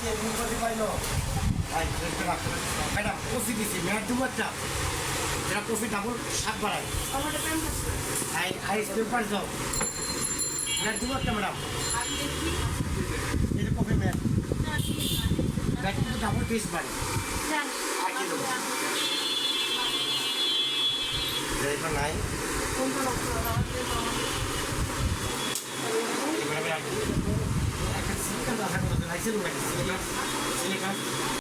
কে নির্বাচন পাইল ভাই ম্যাডাম কষি দিছি ম্যাডাম ডুবো একটা এটা কষি ডাবল সাত বাড়ায় আই আই পেপার যাও নাই কোনটা ซิลิคอนซิลิคอน